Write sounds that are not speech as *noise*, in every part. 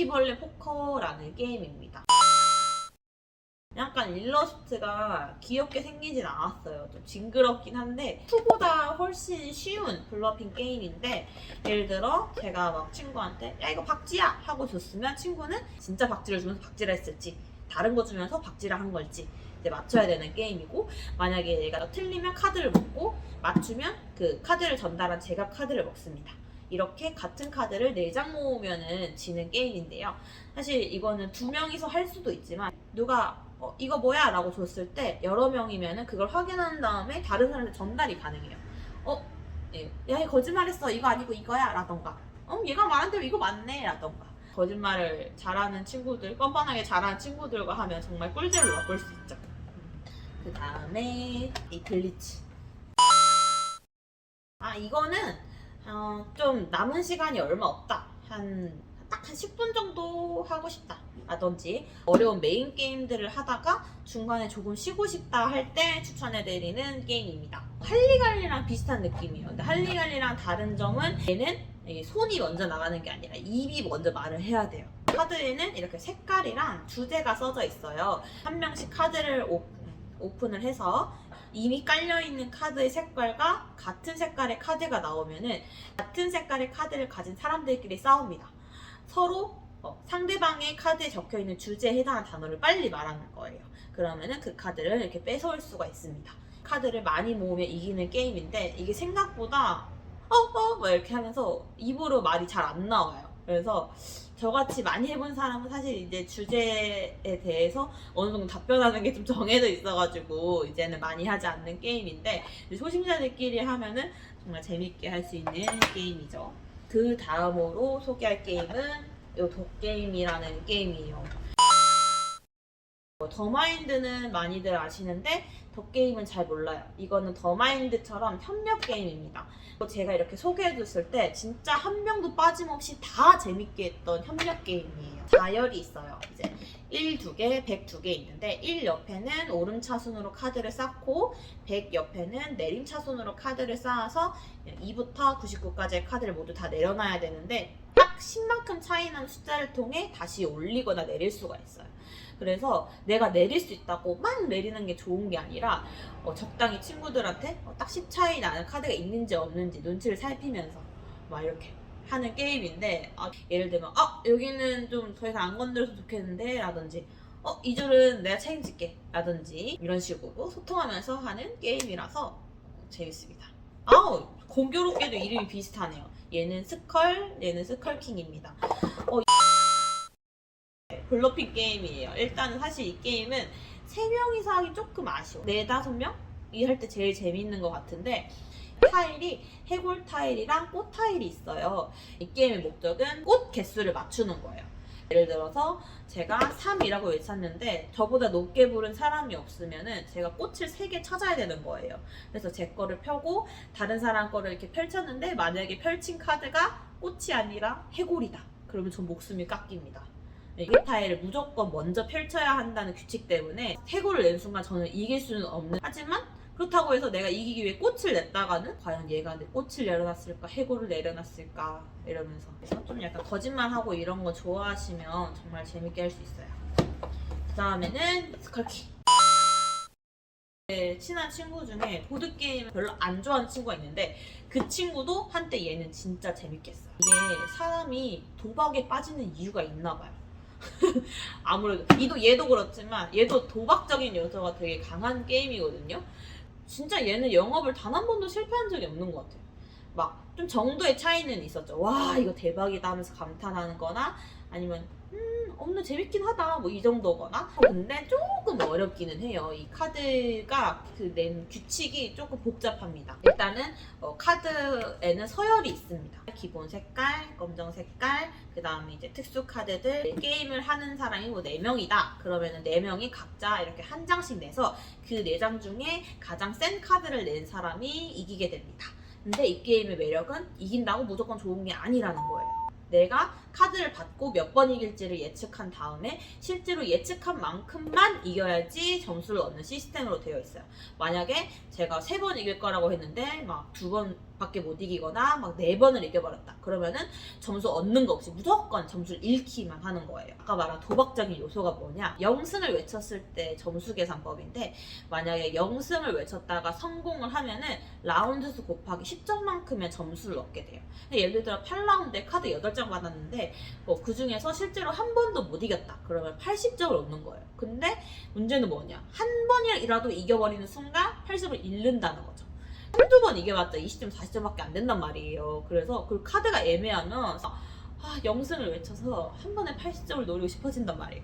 바퀴벌레 포커라는 게임입니다. 약간 일러스트가 귀엽게 생기진 않았어요. 좀 징그럽긴 한데 투보다 훨씬 쉬운 블러핑 게임인데 예를 들어 제가 막 친구한테 야 이거 박쥐야 하고 줬으면 친구는 진짜 박쥐를 주면서 박쥐를 했을지 다른 거 주면서 박쥐를 한 걸지 이제 맞춰야 되는 게임이고 만약에 얘가 틀리면 카드를 먹고 맞추면 그 카드를 전달한 제가 카드를 먹습니다. 이렇게 같은 카드를 4장 모으면은 지는 게임인데요. 사실 이거는 두 명이서 할 수도 있지만 누가 어, 이거 뭐야? 라고 줬을 때 여러 명이면은 그걸 확인한 다음에 다른 사람한테 전달이 가능해요. 어? 예. 야, 얘 거짓말했어. 이거 아니고 이거야. 라던가. 어, 얘가 말한 대로 이거 맞네. 라던가. 거짓말을 잘하는 친구들, 뻔뻔하게 잘하는 친구들과 하면 정말 꿀잼을 맛볼 수 있죠. 그 다음에 이 블리츠. 아, 이거는 어, 좀 남은 시간이 얼마 없다. 한 딱 한 10분 정도 하고 싶다. 라든지 어려운 메인 게임들을 하다가 중간에 조금 쉬고 싶다 할 때 추천해드리는 게임입니다. 할리갈리랑 비슷한 느낌이에요. 근데 할리갈리랑 다른 점은 얘는 손이 먼저 나가는 게 아니라 입이 먼저 말을 해야 돼요. 카드에는 이렇게 색깔이랑 주제가 써져 있어요. 한 명씩 카드를 오, 오픈을 해서 이미 깔려있는 카드의 색깔과 같은 색깔의 카드가 나오면은 같은 색깔의 카드를 가진 사람들끼리 싸웁니다. 서로 어, 상대방의 카드에 적혀 있는 주제에 해당하는 단어를 빨리 말하는 거예요. 그러면은 그 카드를 이렇게 뺏어올 수가 있습니다. 카드를 많이 모으면 이기는 게임인데 이게 생각보다 어어 뭐 이렇게 하면서 입으로 말이 잘 안 나와요. 그래서 저같이 많이 해본 사람은 사실 이제 주제에 대해서 어느 정도 답변하는 게 좀 정해져 있어가지고 이제는 많이 하지 않는 게임인데 초심자들끼리 하면은 정말 재밌게 할 수 있는 게임이죠. 그 다음으로 소개할 게임은 이 덕게임이라는 게임이에요. 어, 더마인드는 많이들 아시는데 덕게임은 잘 몰라요. 이거는 더마인드처럼 협력 게임입니다. 제가 이렇게 소개해줬을 때 진짜 한 명도 빠짐없이 다 재밌게 했던 협력 게임이에요. 자열이 있어요. 이제 1, 2개, 100 2개 있는데 1 옆에는 오름차순으로 카드를 쌓고 100 옆에는 내림차순으로 카드를 쌓아서 2부터 99까지의 카드를 모두 다 내려놔야 되는데 딱 10만큼 차이 나는 숫자를 통해 다시 올리거나 내릴 수가 있어요. 그래서 내가 내릴 수 있다고 막 내리는 게 좋은 게 아니라 어, 적당히 친구들한테 어, 딱10 차이 나는 카드가 있는지 없는지 눈치를 살피면서 막 이렇게 하는 게임인데 아, 예를 들면 아 여기는 좀 더 이상 안 건드려서 좋겠는데 라든지 어 이 줄은 내가 책임질게 라든지 이런 식으로 소통하면서 하는 게임이라서 재밌습니다. 아우 공교롭게도 이름이 비슷하네요. 얘는 스컬, 얘는 스컬킹입니다. 어, *laughs* 블러핑 게임이에요. 일단은 사실 이 게임은 3명이서 하기 조금 아쉬워. 4, 5명? 이 할 때 제일 재밌는 것 같은데 타일이 해골 타일이랑 꽃 타일이 있어요. 이 게임의 목적은 꽃 개수를 맞추는 거예요. 예를 들어서 제가 3이라고 외쳤는데 저보다 높게 부른 사람이 없으면은 제가 꽃을 3개 찾아야 되는 거예요. 그래서 제 거를 펴고 다른 사람 거를 이렇게 펼쳤는데 만약에 펼친 카드가 꽃이 아니라 해골이다. 그러면 전 목숨이 깎입니다. 이 타일을 무조건 먼저 펼쳐야 한다는 규칙 때문에 해골을 낸 순간 저는 이길 수는 없는 하지만 그렇다고 해서 내가 이기기 위해 꽃을 냈다가는 과연 얘가 내 꽃을 내려놨을까? 해골을 내려놨을까? 이러면서. 좀 약간 거짓말하고 이런 거 좋아하시면 정말 재밌게 할 수 있어요. 그 다음에는 스컬키. 제 친한 친구 중에 보드게임을 별로 안 좋아하는 친구가 있는데 그 친구도 한때 얘는 진짜 재밌겠어요. 이게 사람이 도박에 빠지는 이유가 있나 봐요. *laughs* 아무래도. 이도 얘도 그렇지만 얘도 도박적인 요소가 되게 강한 게임이거든요. 진짜 얘는 영업을 단 한 번도 실패한 적이 없는 것 같아요. 막 좀 정도의 차이는 있었죠. 와 이거 대박이다 하면서 감탄하는 거나 아니면 음 없는 재밌긴 하다 뭐 이 정도거나 근데 조금 어렵기는 해요. 이 카드가 그 낸 규칙이 조금 복잡합니다. 일단은 어, 카드에는 서열이 있습니다. 기본 색깔, 검정 색깔, 그 다음에 이제 특수 카드들 게임을 하는 사람이 뭐 4명이다 그러면은 4명이 각자 이렇게 한 장씩 내서 그 4장 중에 가장 센 카드를 낸 사람이 이기게 됩니다 근데 이 게임의 매력은 이긴다고 무조건 좋은 게 아니라는 거예요. 내가 카드를 받고 몇 번 이길지를 예측한 다음에 실제로 예측한 만큼만 이겨야지 점수를 얻는 시스템으로 되어 있어요. 만약에 제가 세 번 이길 거라고 했는데 막 두 번밖에 못 이기거나 막 네 번을 이겨버렸다. 그러면은 점수 얻는 거 없이 무조건 점수를 잃기만 하는 거예요. 아까 말한 도박적인 요소가 뭐냐? 영승을 외쳤을 때 점수 계산법인데 만약에 영승을 외쳤다가 성공을 하면은 라운드 수 곱하기 10점만큼의 점수를 얻게 돼요. 예를 들어 8라운드에 카드 8장 받았는데 뭐 그 중에서 실제로 한 번도 못 이겼다. 그러면 80점을 얻는 거예요. 근데 문제는 뭐냐? 한 번이라도 이겨버리는 순간 80을 잃는다는 거죠. 한두 번 이겨봤자 20점, 40점밖에 안 된단 말이에요. 그래서 그 카드가 애매하면 아, 영승을 외쳐서 한 번에 80점을 노리고 싶어진단 말이에요.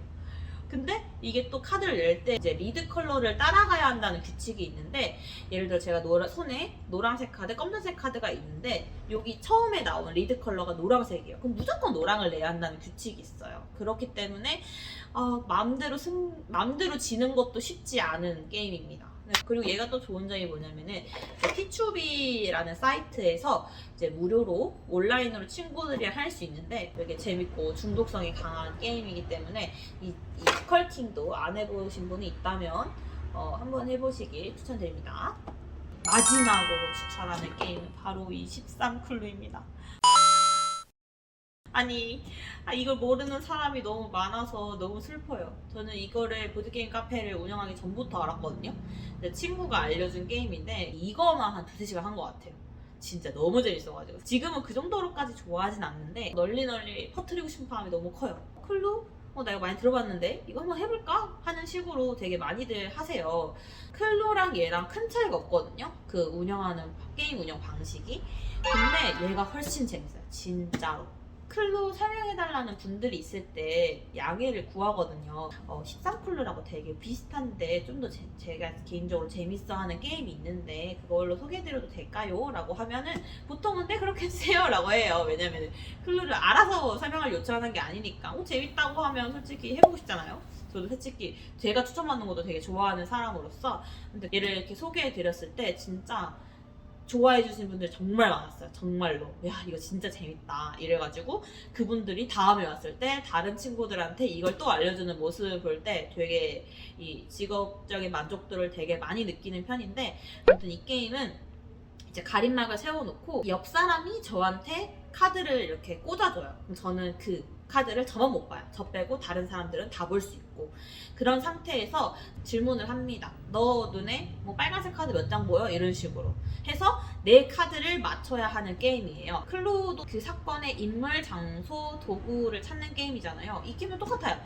근데 이게 또 카드를 낼 때 이제 리드 컬러를 따라가야 한다는 규칙이 있는데 예를 들어 제가 노라, 손에 노란색 카드, 검정색 카드가 있는데 여기 처음에 나온 리드 컬러가 노란색이에요. 그럼 무조건 노랑을 내야 한다는 규칙이 있어요. 그렇기 때문에 어, 마음대로 승, 마음대로 지는 것도 쉽지 않은 게임입니다. 네, 그리고 얘가 또 좋은 점이 뭐냐면은 티추비라는 사이트에서 이제 무료로 온라인으로 친구들이랑 할 수 있는데 되게 재밌고 중독성이 강한 게임이기 때문에 이, 이 스컬팅도 안 해보신 분이 있다면 어, 한번 해보시길 추천드립니다. 마지막으로 추천하는 게임은 바로 이 13쿨루입니다. 아니, 아, 이걸 모르는 사람이 너무 많아서 너무 슬퍼요. 저는 이거를 보드게임 카페를 운영하기 전부터 알았거든요. 근데 친구가 알려준 게임인데 이거만 한 두세 시간 한 것 같아요. 진짜 너무 재밌어가지고 지금은 그 정도로까지 좋아하진 않는데 널리 널리 퍼뜨리고 싶은 마음이 너무 커요. 클루? 어, 나 이거 많이 들어봤는데 이거 한번 해볼까? 하는 식으로 되게 많이들 하세요. 클로랑 얘랑 큰 차이가 없거든요. 그 운영하는 게임 운영 방식이. 근데 얘가 훨씬 재밌어요. 진짜로. 클로 설명해달라는 분들이 있을 때 양해를 구하거든요. 어, 13쿨루라고 되게 비슷한데 좀 더 제가 개인적으로 재밌어하는 게임이 있는데 그걸로 소개해드려도 될까요? 라고 하면은 보통은 네 그렇게 해주세요 *laughs* 라고 해요. 왜냐면 클루를 알아서 설명을 요청하는 게 아니니까 어, 재밌다고 하면 솔직히 해보고 싶잖아요. 저도 솔직히 제가 추천받는 것도 되게 좋아하는 사람으로서 근데 얘를 이렇게 소개해드렸을 때 진짜 좋아해 주신 분들 정말 많았어요. 정말로. 야, 이거 진짜 재밌다. 이래가지고 그분들이 다음에 왔을 때 다른 친구들한테 이걸 또 알려주는 모습을 볼 때 되게 이 직업적인 만족도를 되게 많이 느끼는 편인데 아무튼 이 게임은 이제 가림막을 세워놓고 옆 사람이 저한테 카드를 이렇게 꽂아줘요. 저는 그 카드를 저만 못 봐요. 저 빼고 다른 사람들은 다 볼 수 있고 그런 상태에서 질문을 합니다. 너 눈에 뭐 빨간색 카드 몇 장 보여? 이런 식으로 해서 내 카드를 맞춰야 하는 게임이에요. 클로도 그 사건의 인물, 장소, 도구를 찾는 게임이잖아요. 이 게임은 똑같아요.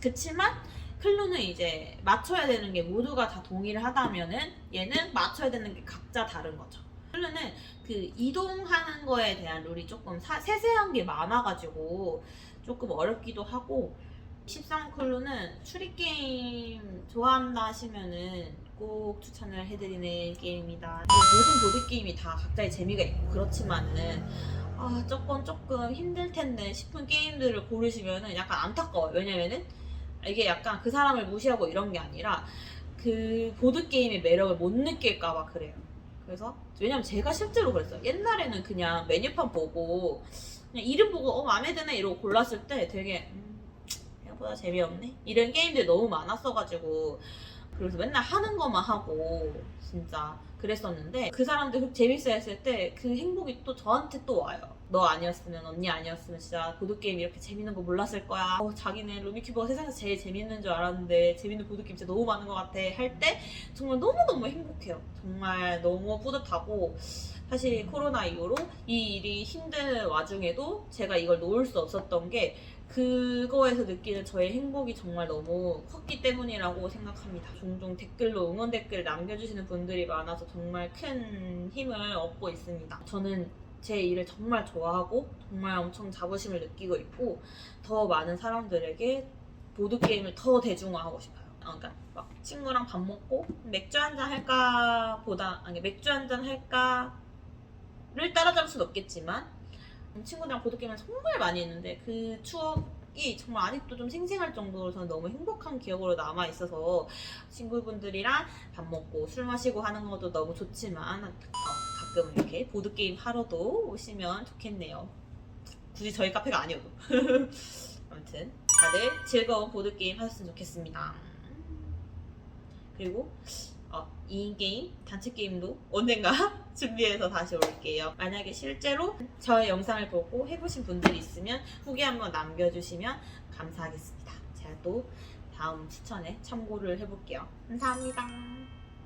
그치만 클루는 이제 맞춰야 되는 게 모두가 다 동의를 하다면은 얘는 맞춰야 되는 게 각자 다른 거죠. 클루는 그 이동하는 거에 대한 룰이 조금 사- 세세한 게 많아가지고 조금 어렵기도 하고 13클루는 추리게임 좋아한다 하시면은 꼭 추천을 해드리는 게임이다. 뭐 모든 보드게임이 다 각자의 재미가 있고 그렇지만은 아 조금 조금 힘들 텐데 싶은 게임들을 고르시면은 약간 안타까워요. 왜냐면은 이게 약간 그 사람을 무시하고 이런 게 아니라 그 보드게임의 매력을 못 느낄까봐 그래요. 그래서 왜냐면 제가 실제로 그랬어요. 옛날에는 그냥 메뉴판 보고 그냥 이름 보고 어 마음에 드네 이러고 골랐을 때 되게 음, 생각보다 재미없네 이런 게임들이 너무 많았어가지고 그래서 맨날 하는 것만 하고 진짜 그랬었는데 그 사람들 재밌어 했을 때 그 행복이 또 저한테 또 와요. 너 아니었으면 언니 아니었으면 진짜 보드게임 이렇게 재밌는 거 몰랐을 거야. 어, 자기는 루미큐브가 세상에서 제일 재밌는 줄 알았는데 재밌는 보드게임 진짜 너무 많은 것 같아 할 때 정말 너무너무 행복해요. 정말 너무 뿌듯하고 사실 코로나 이후로 이 일이 힘든 와중에도 제가 이걸 놓을 수 없었던 게 그거에서 느끼는 저의 행복이 정말 너무 컸기 때문이라고 생각합니다. 종종 댓글로 응원 댓글 남겨주시는 분들이 많아서 정말 큰 힘을 얻고 있습니다. 저는 제 일을 정말 좋아하고 정말 엄청 자부심을 느끼고 있고 더 많은 사람들에게 보드 게임을 더 대중화하고 싶어요. 어, 그러니까 막 친구랑 밥 먹고 맥주 한 잔 할까 보다 아니 맥주 한 잔 할까를 따라잡을 수는 없겠지만 친구들이랑 보드 게임을 정말 많이 했는데 그 추억이 정말 아직도 좀 생생할 정도로 저는 너무 행복한 기억으로 남아 있어서 친구분들이랑 밥 먹고 술 마시고 하는 것도 너무 좋지만 어, 가끔 이렇게 보드게임 하러도 오시면 좋겠네요. 굳이 저희 카페가 아니어도. *laughs* 아무튼 다들 즐거운 보드 게임 하셨으면 좋겠습니다. 그리고 어, 2인 게임, 단체 게임도 언젠가 *laughs* 준비해서 다시 올게요. 만약에 실제로 저의 영상을 보고 해보신 분들이 있으면 후기 한번 남겨주시면 감사하겠습니다. 제가 또 다음 추천에 참고를 해볼게요. 감사합니다.